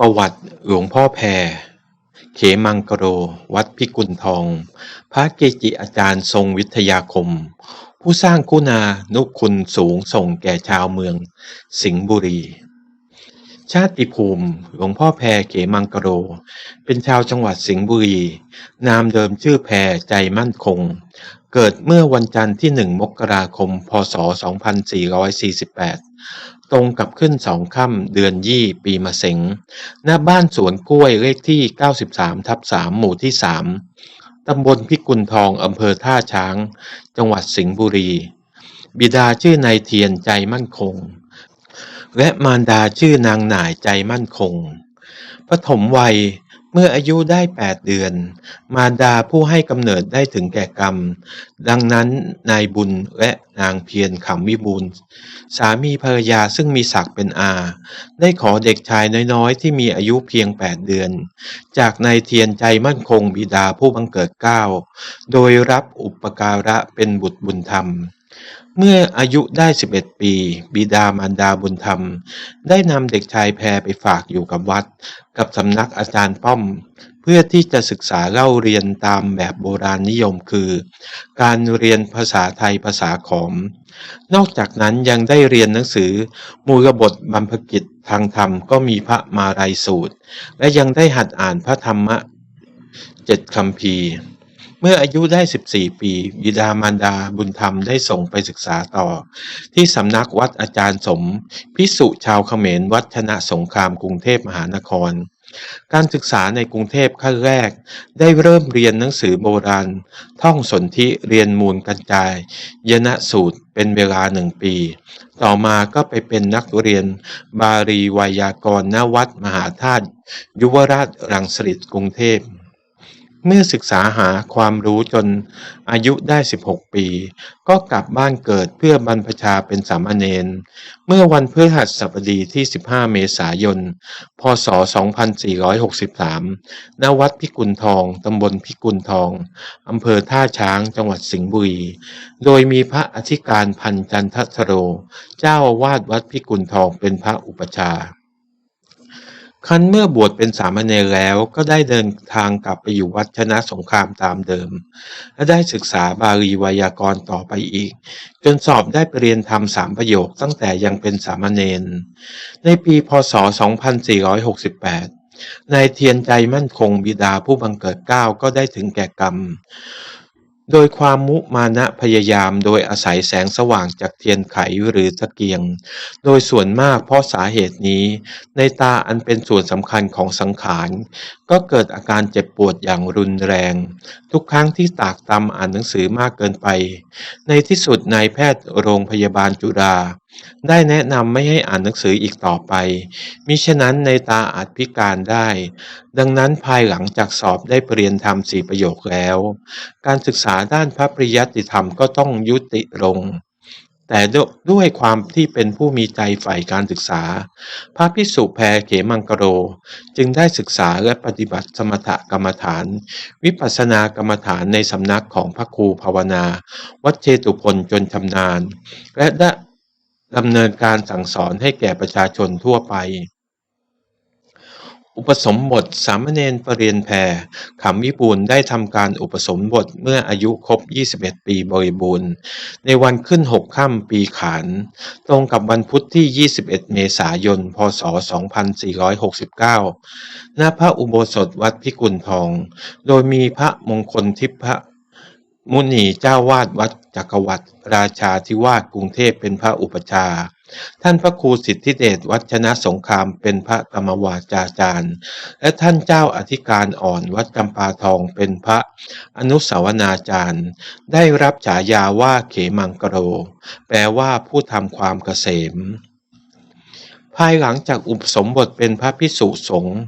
ประวัติหลวงพ่อแพร เขมังกโร วัดพิกุลทอง พระเกจิอาจารย์ทรงวิทยาคม ผู้สร้างคุณานุคุณสูงส่งแก่ชาวเมือง สิงห์บุรี ชาติภูมิหลวงพ่อแพรเขมังกโร เป็นชาวจังหวัดสิงห์บุรี นามเดิมชื่อแพรใจมั่นคง เกิดเมื่อวันจันทร์ที่หนึ่งมกราคม พศ 2448 ตรงกับขึ้นสองค่ำเดือนยี่ปีมะเสงหน้าบ้านสวนกล้วยเลขที่ 93 ทับ3หมู่ที่ 3 ตำบลพิกุลทองอำเภอท่าช้าง จังหวัดสิงห์บุรี บิดาชื่อนายเทียนใจมั่นคง และมารดาชื่อนางหน่ายใจมั่นคงปฐมวัย เมื่ออายุได้8เดือน มารดาผู้ให้กำเนิดได้ถึงแก่กรรม ดังนั้นนายบุญและนางเพียรขำวิบูลสามีภรรยาซึ่งมีศักดิ์เป็นอา ได้ขอเด็กชายน้อยๆ ที่มีอายุเพียง8เดือน จากนายเทียนใจมั่นคงบิดาผู้บังเกิดเก้า โดยรับอุปการะเป็นบุตรบุญธรรม เมื่ออายุได้ 11 ปี บิดามารดาบุญธรรม ได้นำเด็กชายแพรไปฝากอยู่กับวัด กับสำนักอาจารย์ป้อม เพื่อที่จะศึกษาเล่าเรียนตามแบบโบราณนิยมคือ การเรียนภาษาไทยภาษาขอม นอกจากนั้นยังได้เรียนหนังสือ มูลบทบรรพกิจทางธรรมก็มีพระมาลัยสูตร และยังได้หัดอ่านพระธรรมะเจ็ดคำพี มื่ออายุได้ 14 ปี บิดามารดาบุญธรรมได้ส่งไปศึกษาต่อ ที่สำนักวัดอาจารย์สม พิสุชาวเขมรวัฒนสงครามกรุงเทพมหานคร การศึกษาในกรุงเทพขั้นแรก ได้เริ่มเรียนหนังสือโบราณ ท่องสนธิเรียนมูลกันจาย ยนะสูตรเป็นเวลาหนึ่งปี ต่อมาก็ไปเป็นนักเรียน บาลีไวยากรณวัดมหาธาตุยุวราชรังสิตกรุงเทพ เมื่อศึกษาหาความรู้จนอายุได้ 16 ปี ก็กลับบ้านเกิดเพื่อบรรพชาเป็นสามเณร เมื่อวันพฤหัสบดีที่ 15 เมษายน พศ 2463 ณ วัดพิกุลทอง ตำบลพิกุลทอง อำเภอท่าช้าง จังหวัดสิงห์บุรี โดยมีพระอธิการพันจันทสโร เจ้าอาวาสวัดพิกุลทองเป็นพระอุปชา ครั้นเมื่อบวชเป็นสามเณรแล้วก็ได้เดินทางกลับไปอยู่วัดชนะสงครามตามเดิม และได้ศึกษาบาลีไวยากรณ์ต่อไปอีก จนสอบได้ไปเรียนธรรมสามประโยคตั้งแต่ยังเป็นสามเณรในปีพศ 2468นายเทียนใจมั่นคงบิดาผู้บังเกิดเก้าก็ได้ถึงแก่กรรม โดยความมุมานะพยายามโดยอาศัยแสงสว่างจากเทียนไขหรือตะเกียง โดยส่วนมากเพราะสาเหตุนี้ ในตาอันเป็นส่วนสำคัญของสังขาร ก็เกิดอาการเจ็บปวดอย่างรุนแรง ทุกครั้งที่ตากตำอ่านหนังสือมากเกินไป ในที่สุดนายแพทย์โรงพยาบาลจุฬา ได้แนะนำไม่ให้อ่านหนังสืออีกต่อไป มิฉะนั้นในตาอาจพิการได้ ดังนั้นภายหลังจากสอบได้ปรริญญาธรรมสี่ประโยคแล้ว การศึกษาด้านพระปริยัติธรรมก็ต้องยุติลง แต่ด้วยความที่เป็นผู้มีใจใฝ่การศึกษา พระพิสุแพรเขมังกโร จึงได้ศึกษาและปฏิบัติสมถกรรมฐาน วิปัสสนากรรมฐานในสำนักของพระครูภาวนา วัดเชตุพนจนชำนาญ และได้ ดำเนินการสั่งสอนให้แก่ประชาชนทั่วไป อุปสมบทสามเณรปรริญญาแพรขำวิบูลได้ทำการอุปสมบทเมื่ออายุครบ 21 ปีบริบูรณ์ ในวันขึ้น 6 ค่ำปีขาน ตรงกับวันพุธที่ 21 เมษายน พศ 2469 ณ พระอุโบสถวัดพิกุลทอง โดยมีพระมงคลทิพะ มุนีเจ้าวาดวัดจักรวรรดิราชาธิวาสกรุงเทพเป็นพระอุปชา ท่านพระครูสิทธิเดชวัชนะสงครามเป็นพระกรรมวาจาจารย์ และท่านเจ้าอธิการอ่อนวัดจำปาทองเป็นพระอนุสาวนาจารย์ ได้รับฉายาว่าเขมังกโร แปลว่าผู้ทำความเกษม ภายหลังจากอุปสมบทเป็นพระพิสุสงฆ์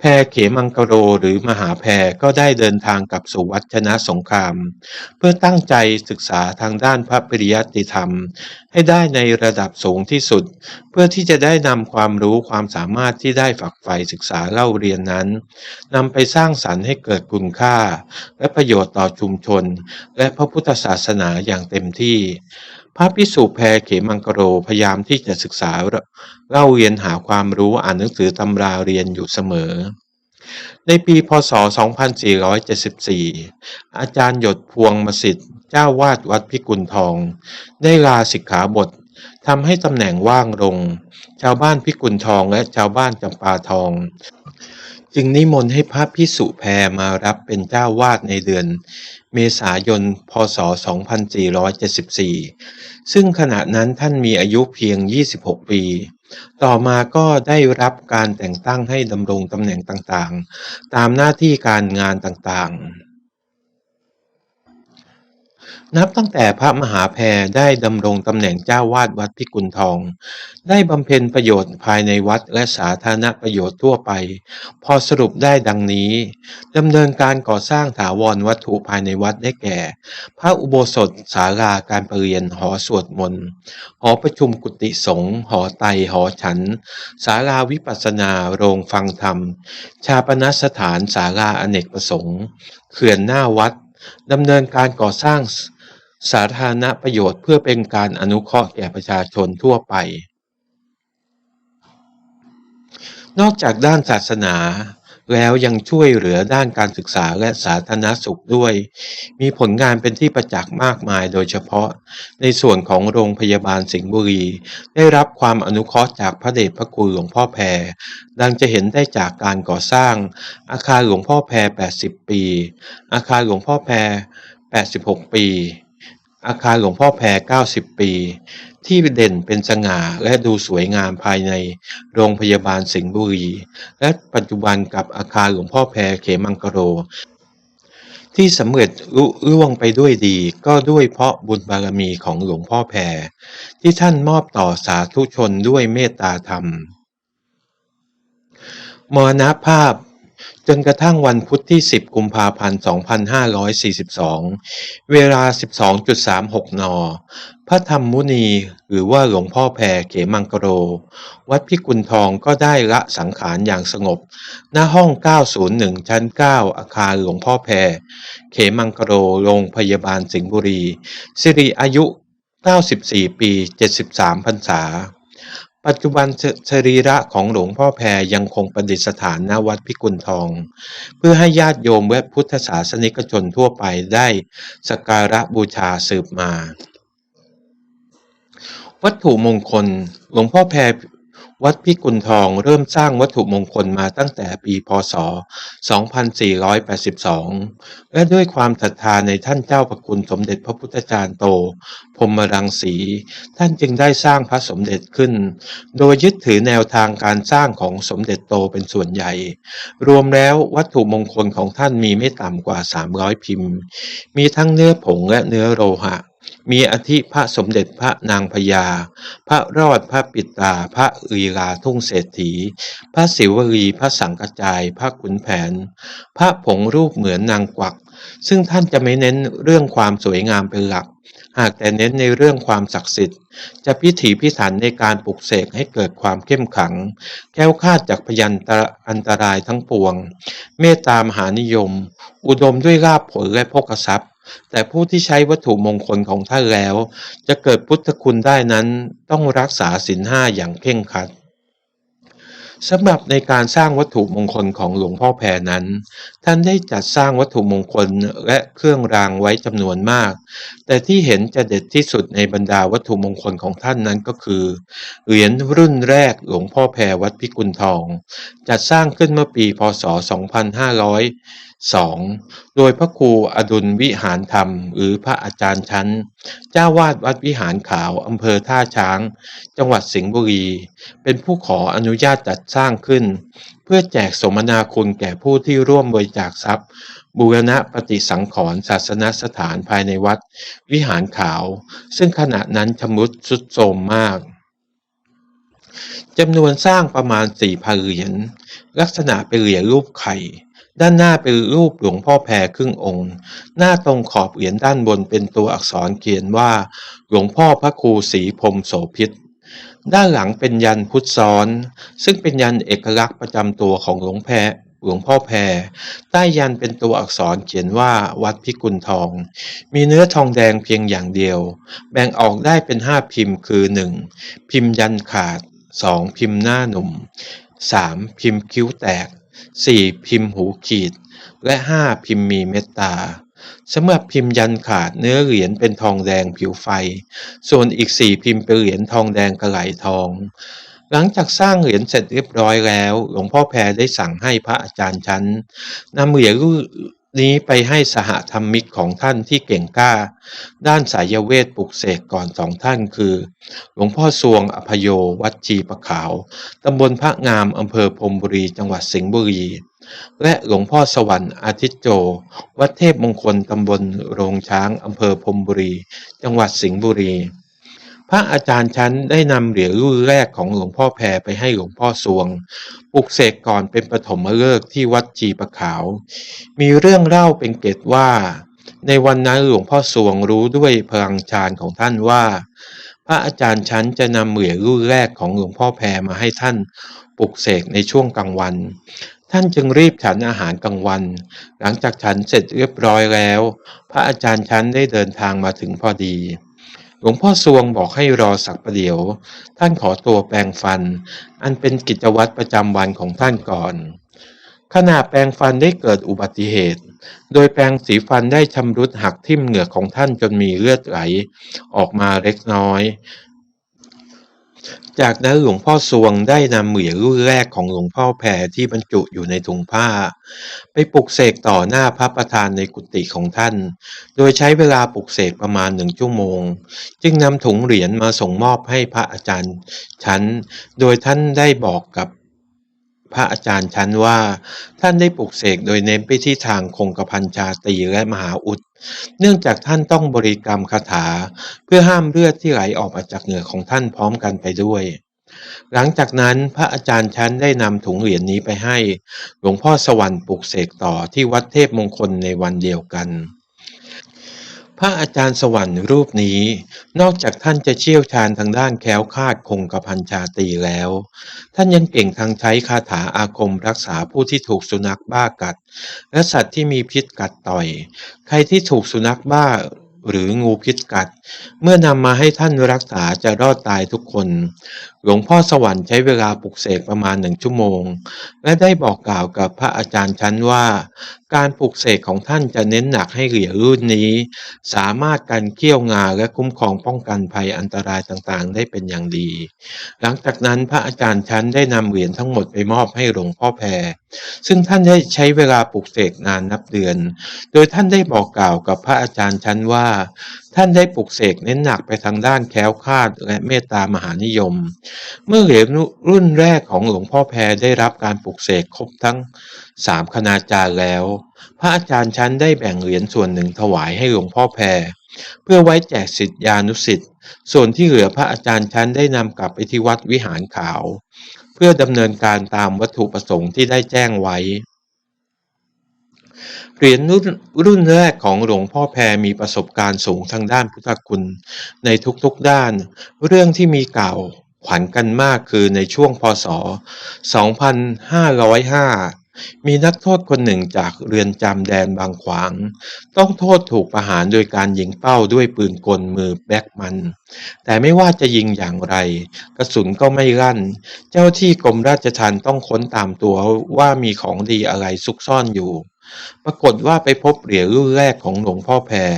แพรเขมังกโรหรือมหาแพรก็ได้เดินทางกลับสู่วัดชนะสงคราม เพื่อตั้งใจศึกษาทางด้านพระปริยัติธรรม ให้ได้ในระดับสูงที่สุด เพื่อที่จะได้นำความรู้ความสามารถที่ได้ฝักใฝ่ศึกษาเล่าเรียนนั้นนำไปสร้างสรรค์ให้เกิดคุณค่า และประโยชน์ต่อชุมชน และพระพุทธศาสนาอย่างเต็มที่ พระภิกษุแพรเขมังกโรพยายามที่จะศึกษาเล่าเรียนหาความรู้อ่านหนังสือตำราเรียนอยู่เสมอ ในปีพศ 2474 อาจารย์หยดพวงมสิทธิ์เจ้าวาดวัดพิกุลทอง ได้ลาสิกขาบททำให้ตำแหน่งว่างลง ชาวบ้านพิกุลทองและชาวบ้านจำปาทอง จึงนิมนต์ให้พระพิสุแพรมารับเป็นเจ้าวาดในเดือนเมษายน พศ 2474 ซึ่งขณะนั้นท่านมีอายุเพียง 26 ปี ต่อมาก็ได้รับการแต่งตั้งให้ดำรงตำแหน่งต่างๆ ตามหน้าที่การงานต่างๆ นับตั้งแต่พระมหาแพรได้ดำรงตำแหน่งเจ้าวาดวัดพิกุลทอง ได้บำเพ็ญประโยชน์ภายในวัดและสาธารณประโยชน์ทั่วไป พอสรุปได้ดังนี้ดำเนินการก่อสร้างถาวรวัตถุภายในวัดได้แก่ พระอุโบสถศาลาการประเรียนหอสวดมนต์หอประชุมกุฏิสงฆ์หอไตหอฉันศาลาวิปัสสนาโรงฟังธรรม ชาปนสถานศาลาอเนกประสงค์ เขื่อนหน้าวัดดำเนินการก่อสร้าง สาธารณประโยชน์เพื่อเป็นการอนุเคราะห์แก่ประชาชนทั่วไป นอกจากด้านศาสนาแล้วยังช่วยเหลือด้านการศึกษาและสาธารณสุขด้วย มีผลงานเป็นที่ประจักษ์มากมายโดยเฉพาะในส่วนของโรงพยาบาลสิงห์บุรี ได้รับความอนุเคราะห์จากพระเดชพระคุณหลวงพ่อแพร ดังจะเห็นได้จากการก่อสร้าง อาคารหลวงพ่อแพร 80 ปี อาคารหลวงพ่อแพร 86 ปี อาคารหลวงพ่อแพร 90 ปี ที่เด่นเป็นสง่าและดูสวยงามภายในโรงพยาบาลสิงห์บุรี และปัจจุบันกับอาคารหลวงพ่อแพรเขมังกโร ที่สำเร็จลุล่วงไปด้วยดีก็ด้วยเพราะบุญบารมีของหลวงพ่อแพร ที่ท่านมอบต่อสาธุชนด้วยเมตตาธรรมมรณภาพ จนกระทั่งวันพุธที่ 10 กุมภาพันธ์ 2542 เวลา 12.36 น พระธรรมมุนีหรือว่าหลวงพ่อแพรเขมังกโร วัดพิกุลทองก็ได้ละสังขารอย่างสงบหน้าห้อง 901 ชั้น 9 อาคารหลวงพ่อแพรเขมังกโร โรงพยาบาลสิงห์บุรี สิริอายุ 94 ปี 73 พรรษา ปัจจุบันสรีระของหลวงพ่อแพรยังคงประดิษฐานณวัดพิกุลทอง เพื่อให้ญาติโยมและพุทธศาสนิกชนทั่วไปได้สักการะบูชาสืบมา วัตถุมงคล หลวงพ่อแพร วัดพิกุลทองเริ่มสร้างวัตถุมงคลมาตั้งแต่ปีพศ 2482 และด้วยความศรัทธาในท่านเจ้าประคุณสมเด็จพระพุทธจารย์โต พรมรังสี ท่านจึงได้สร้างพระสมเด็จขึ้น โดยยึดถือแนวทางการสร้างของสมเด็จโตเป็นส่วนใหญ่ รวมแล้ววัตถุมงคลของท่านมีไม่ต่ำกว่า 300 พิมพ์ มีทั้งเนื้อผงและเนื้อโลหะ มีอธิพระสมเด็จพระนางพญา พระรอดพระปิตา พระลีลาทุ่งเศรษฐี พระศิวลีพระสังกจาย พระขุนแผน พระผงรูปเหมือนนางกวัก ซึ่งท่านจะไม่เน้นเรื่องความสวยงามเป็นหลัก หากแต่เน้นในเรื่องความศักดิ์สิทธิ์ จะพิถีพิถันในการปลุกเสกให้เกิดความเข้มขังแคล้วคลาดจากพยันตรอันตรายทั้งปวง เมตตามหานิยม อุดมด้วยลาภผลและโภคทรัพย์ แต่ผู้ที่ใช้วัตถุมงคลของท่านแล้ว จะเกิดพุทธคุณได้นั้นต้องรักษาศีลห้าอย่างเคร่งครัดสำหรับในการสร้างวัตถุมงคลของหลวงพ่อแพรนั้น ท่านได้จัดสร้างวัตถุมงคลและเครื่องรางไว้จำนวนมาก แต่ที่เห็นจะเด็ดที่สุดในบรรดาวัตถุมงคลของท่านนั้นก็คือ เหรียญรุ่นแรกหลวงพ่อแพรวัดพิกุลทอง จัดสร้างขึ้นเมื่อปีพศ 2502 โดยพระครูอดุลวิหารธรรม หรือพระอาจารย์ชั้น เจ้าวาดวัดวิหารขาวอำเภอท่าช้าง จังหวัดสิงห์บุรี เป็นผู้ขออนุญาตจัดสร้างขึ้น เพื่อแจกสมนาคุณแก่ผู้ที่ร่วมบริจาคทรัพย์ บูรณะปฏิสังขรณ์ศาสนสถานภายในวัด วิหารขาว ซึ่งขณะนั้นชำรุดทรุดโทรมมากจำนวนสร้างประมาณสี่พันเหรียญลักษณะเป็นเหรียญรูปไข่ ด้านหน้าเป็นรูปหลวงพ่อแพรครึ่งองค์ หน้าตรงขอบเหรียญด้านบนเป็นตัวอักษรเขียนว่า หลวงพ่อพระครูศรีพรมโสพิษ ด้านหลังเป็นยันพุทธซ้อน ซึ่งเป็นยันเอกลักษณ์ประจำตัวของหลวงแพหลวงพ่อแพรใต้ยันเป็นตัวอักษรเขียนว่าวัดพิกุลทอง มีเนื้อทองแดงเพียงอย่างเดียว แบ่งออกได้เป็นห้าพิมพ์คือ 1. พิมพ์ยันขาด 2. พิมพ์หน้าหนุ่ม 3. พิมพ์คิ้วแตก 4. พิมพ์หูขีด และ 5. พิมพ์มีเมตตา สำหรับพิมพ์ยันขาดเนื้อเหรียญเป็นทองแดงผิวไฟ ส่วนอีกสี่พิมพ์เป็นเหรียญทองแดงกระไหลทอง หลังจากสร้างเหรียญเสร็จเรียบร้อยแล้ว หลวงพ่อแพรได้สั่งให้พระอาจารย์ชั้นนำเหรียญ นี้ไปให้สหธรรมิกของท่านที่เก่งกล้า ด้านสายเวทปลุกเสกก่อนสองท่านคือ หลวงพ่อสวงอภโยวัดจีประขาว ตำบลพระงามอำเภอพรมบุรีจังหวัดสิงห์บุรี และหลวงพ่อสวรรค์อาทิตย์โจ วัดเทพมงคลตำบลโรงช้างอำเภอพรมบุรี จังหวัดสิงห์บุรี พระอาจารย์ชั้นได้นำเหรียญรุ่นแรกของหลวงพ่อแพรไปให้หลวงพ่อสวง ปลุกเสกก่อนเป็นปฐมฤกษ์ที่วัดจีประขาว มีเรื่องเล่าเป็นเกตว่า ในวันนั้นหลวงพ่อสวงรู้ด้วยพลังฌานของท่านว่า พระอาจารย์ชั้นจะนำเหรียญรุ่นแรกของหลวงพ่อแพรมาให้ท่านปลุกเสกในช่วงกลางวัน ท่านจึงรีบฉันอาหารกลางวัน หลังจากฉันเสร็จเรียบร้อยแล้ว พระอาจารย์ชั้นได้เดินทางมาถึงพอดี หลวงพ่อสวงบอกให้รอสักประเดี๋ยว ท่านขอตัวแปรงฟัน อันเป็นกิจวัตรประจำวันของท่านก่อน ขณะแปรงฟันได้เกิดอุบัติเหตุ โดยแปรงสีฟันได้ชำรุดหักทิ่มเหงือกของท่านจนมีเลือดไหล ออกมาเล็กน้อย จากนั้นหลวงพ่อสวงได้นำเหรียญรุ่นแรกของหลวงพ่อแพรที่บรรจุอยู่ในถุงผ้า ไปปลุกเสกต่อหน้าพระประธานในกุฏิของท่าน โดยใช้เวลาปลุกเสกประมาณหนึ่งชั่วโมง จึงนำถุงเหรียญมาส่งมอบให้พระอาจารย์ชั้น โดยท่านได้บอกกับ พระอาจารย์ชั้นว่า ท่านได้ปลุกเสกโดยเน้นไปที่ทางคงกระพันชาตีและมหาอุด เนื่องจากท่านต้องบริกรรมคาถา เพื่อห้ามเลือดที่ไหลออกมาจากเหงื่อของท่านพร้อมกันไปด้วย หลังจากนั้นพระอาจารย์ชั้นได้นำถุงเหรียญนี้ไปให้ หลวงพ่อสวรรค์ปลุกเสกต่อที่วัดเทพมงคลในวันเดียวกัน พระอาจารย์สวรรค์รูปนี้ นอกจากท่านจะเชี่ยวชาญทางด้านแคล้วคลาดคงกระพันชาตีแล้ว ท่านยังเก่งทางใช้คาถาอาคมรักษาผู้ที่ถูกสุนัขบ้ากัด และสัตว์ที่มีพิษกัดต่อย ใครที่ถูกสุนัขบ้าหรืองูพิษกัด เมื่อนำมาให้ท่านรักษาจะรอดตายทุกคน หลวงพ่อสวรรค์ใช้เวลาปลุกเสกประมาณหนึ่งชั่วโมง และได้บอกกล่าวกับพระอาจารย์ชั้นว่า การปลุกเสกของท่านจะเน้นหนักให้เหรียญรุ่นนี้ สามารถกันเกี้ยวงาและคุ้มครองป้องกันภัยอันตรายต่างๆ ได้เป็นอย่างดี หลังจากนั้นพระอาจารย์ชั้นได้นำเหรียญทั้งหมดไปมอบให้หลวงพ่อแพรซึ่งท่านได้ใช้เวลาปลุกเสกนานนับเดือน โดยท่านได้บอกกล่าวกับพระอาจารย์ชั้นว่า ท่านได้ปลุกเสกเน้นหนักไปทางด้านแคล้วคลาดและเมตตามหานิยม เมื่อเหรียญรุ่นแรกของหลวงพ่อแพรได้รับการปลุกเสกครบทั้งสามคณาจารย์แล้ว พระอาจารย์ชั้นได้แบ่งเหรียญส่วนหนึ่งถวายให้หลวงพ่อแพรเพื่อไว้แจกสิทธิานุสิทธิ์ส่วนที่เหลือพระอาจารย์ชั้นได้นำกลับไปที่วัดวิหารขาว เพื่อดำเนินการตามวัตถุประสงค์ที่ได้แจ้งไว้ เหรียญรุ่นรุ่นแรกของหลวงพ่อแพรมีประสบการณ์สูงทางด้านพุทธคุณ ในทุกๆด้าน เรื่องที่มีเก่าขวัญกันมากคือในช่วงพศ 2505 มีนักโทษคนหนึ่งจากเรือนจำแดนบางขวาง ต้องโทษถูกประหารโดยการยิงเป้าด้วยปืนกลมือแบล็กมัน แต่ไม่ว่าจะยิงอย่างไร กระสุนก็ไม่ลั่น เจ้าที่กรมราชทัณฑ์ต้องค้นตามตัวว่ามีของดีอะไรซุกซ่อนอยู่ ปรากฏว่าไปพบเหรียญรุ่นแรกของหลวงพ่อแพร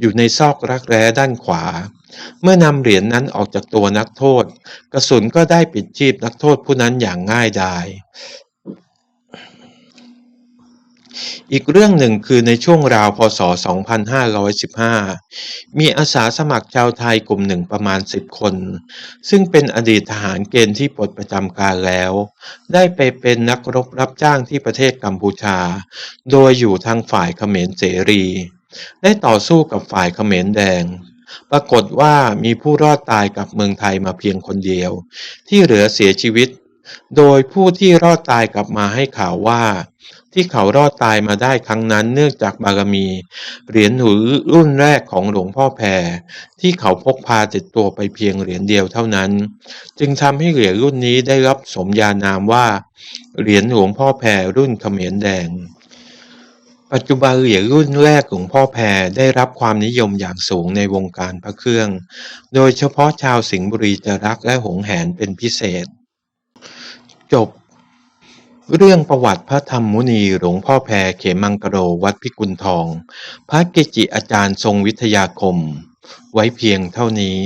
อยู่ในซอกรักแร้ด้านขวา เมื่อนำเหรียญนนั้นออกจากตัวนักโทษ กระสุนก็ได้ปิดชีพนักโทษผู้นั้นอย่างง่ายดาย อีกเรื่องหนึ่งคือในช่วงราวพศ 2515 มีอาสาสมัครชาวไทยกลุ่มหนึ่งประมาณ 10 คน ซึ่งเป็นอดีตทหารเกณฑ์ที่ปลดประจำการแล้ว ได้ไปเป็นนักรบรับจ้างที่ประเทศกัมพูชา โดยอยู่ทางฝ่ายเขมรเสรี ได้ต่อสู้กับฝ่ายเขมรแดงปรากฏว่ามีผู้รอดตายกับเมืองไทยมาเพียงคนเดียว ที่เหลือเสียชีวิต โดยผู้ที่รอดตายกลับมาให้ข่าวว่า ที่เขารอดตายมาได้ครั้งนั้นเนื่องจากบารมี เหรียญหูรุ่นแรกของหลวงพ่อแพรที่เขาพกพาติดตัวไปเพียงเหรียญเดียวเท่านั้น จึงทำให้เหรียญรุ่นนี้ได้รับสมญานามว่า เหรียญหลวงพ่อแพรรุ่นเขมรแดง ปัจจุบันเหรียญรุ่นแรกหลวงพ่อแพรได้รับความนิยมอย่างสูงในวงการพระเครื่อง โดยเฉพาะชาวสิงห์บุรีจะรักและหงแหนเป็นพิเศษ จบ เรื่องประวัติพระธรรมมุนีหลวงพ่อแพรเขมังกะโรวัดพิกุลทอง พระเกจิอาจารย์ทรงวิทยาคม ไว้เพียงเท่านี้